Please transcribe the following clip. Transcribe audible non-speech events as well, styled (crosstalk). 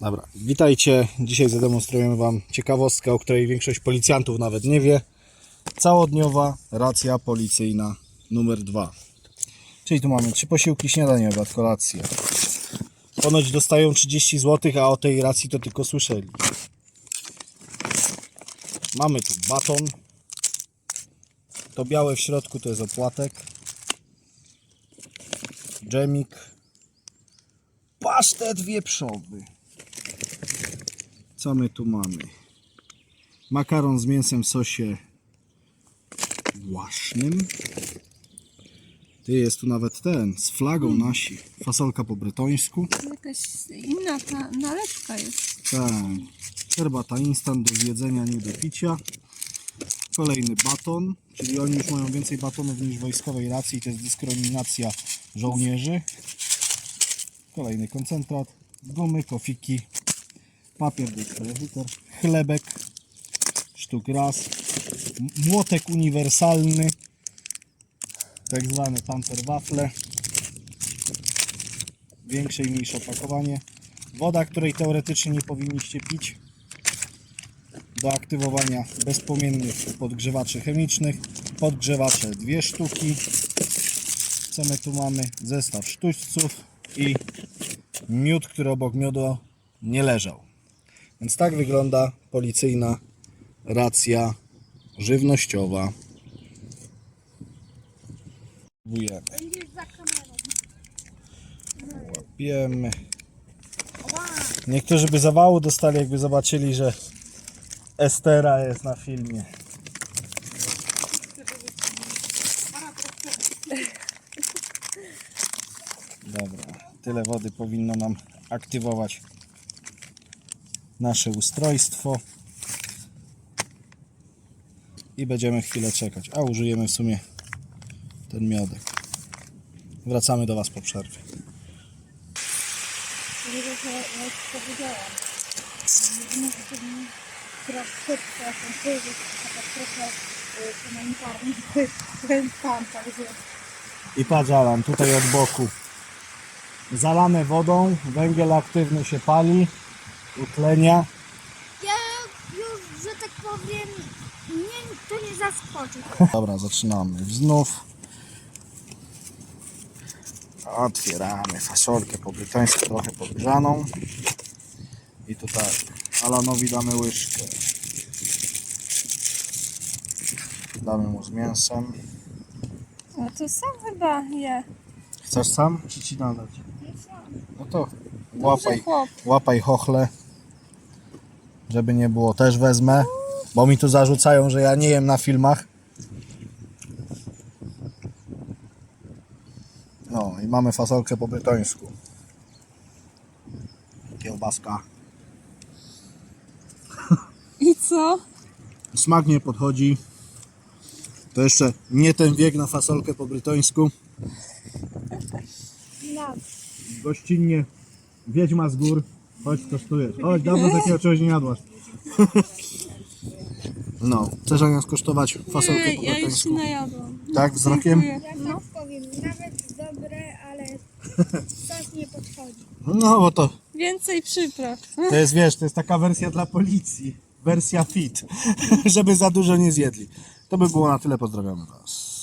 Dobra, witajcie. Dzisiaj zademonstrujemy Wam ciekawostkę, o której większość policjantów nawet nie wie. Całodniowa racja policyjna numer 2. Czyli tu mamy trzy posiłki, śniadanie, obiad, kolację. Ponoć dostają 30 zł, a o tej racji to tylko słyszeli. Mamy tu baton. To białe w środku to jest opłatek. Dżemik. Pasztet wieprzowy. Co my tu mamy? Makaron z mięsem w sosie łasznym. Ty, jest tu nawet ten, z flagą nasi. Fasolka po brytońsku. Jakaś inna ta nalewka jest. Tak. Herbata instant do zjedzenia, nie do picia. Kolejny baton, czyli oni już mają więcej batonów niż wojskowej racji i to jest dyskryminacja żołnierzy. Kolejny koncentrat, gumy, kofiki, papier do liter, chlebek, sztuk raz, młotek uniwersalny, tak zwane panterwafle, większe i mniejsze opakowanie, woda, której teoretycznie nie powinniście pić, do aktywowania bezpłomiennych podgrzewaczy chemicznych, podgrzewacze dwie sztuki, co my tu mamy? Zestaw sztućców i miód, który obok miodu nie leżał. Więc tak wygląda policyjna racja żywnościowa. Próbujemy. Łapiemy. Niektórzy by zawału dostali, jakby zobaczyli, że Estera jest na filmie. Dobra, tyle wody powinno nam aktywować nasze ustrojstwo. I będziemy chwilę czekać. A użyjemy w sumie ten miodek. Wracamy do Was po przerwie. I patrz tutaj od boku. Zalane wodą, węgiel aktywny się pali, utlenia. Ja już, że tak powiem, nie, to nie zaskoczy. Dobra, zaczynamy. Znów otwieramy fasolkę po brytońsku, trochę podgrzaną. I tutaj Alanowi damy łyżkę. Damy mu z mięsem. No to sam chyba je. Chcesz sam? Czy ci nadać? No to łapaj, chłop. łapaj chochle. Żeby nie było, też wezmę. Bo mi tu zarzucają, że ja nie jem na filmach. No i mamy fasolkę po brytońsku. Kiełbaska. I co? Smak nie podchodzi. To jeszcze nie ten wiek na fasolkę po brytońsku. No, gościnnie Wiedźma z gór. Chodź, kosztujesz. Chodź, dawno takiego czegoś nie jadłaś. No, chcesz Ania skosztować fasolkę po ja już się najadłam. Tak, wzrokiem? Dziękuję. ja tak powiem, nawet dobre, ale sos nie podchodzi. No, bo to, Więcej przypraw. to jest, wiesz, to jest taka wersja dla policji. Wersja fit, (laughs) żeby za dużo nie zjedli. To by było na tyle, pozdrawiamy Was.